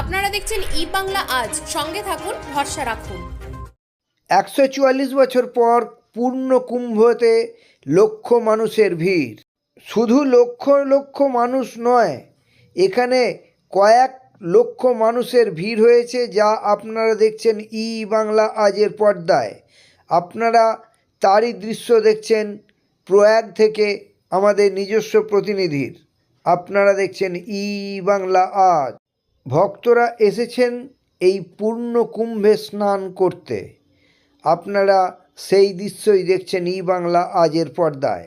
আপনারা দেখছেন ই বাংলা আজ। সঙ্গে থাকুন, ভরসা রাখুন। একশো চুয়াল্লিশ বছর পর পূর্ণ কুম্ভতে লক্ষ মানুষের ভিড়। শুধু লক্ষ লক্ষ মানুষ নয়, এখানে কয়েক লক্ষ মানুষের ভিড় হয়েছে যা আপনারা দেখছেন ই বাংলা আজের পর্দায়। আপনারা তারই দৃশ্য দেখছেন প্রয়াগ থেকে আমাদের নিজস্ব প্রতিনিধির। আপনারা দেখছেন ই বাংলা আজ। ভক্তরা এসেছেন এই পূর্ণ কুম্ভে স্নান করতে। আপনারা সেই দৃশ্যই দেখছেন ই বাংলা আজের পর্দায়।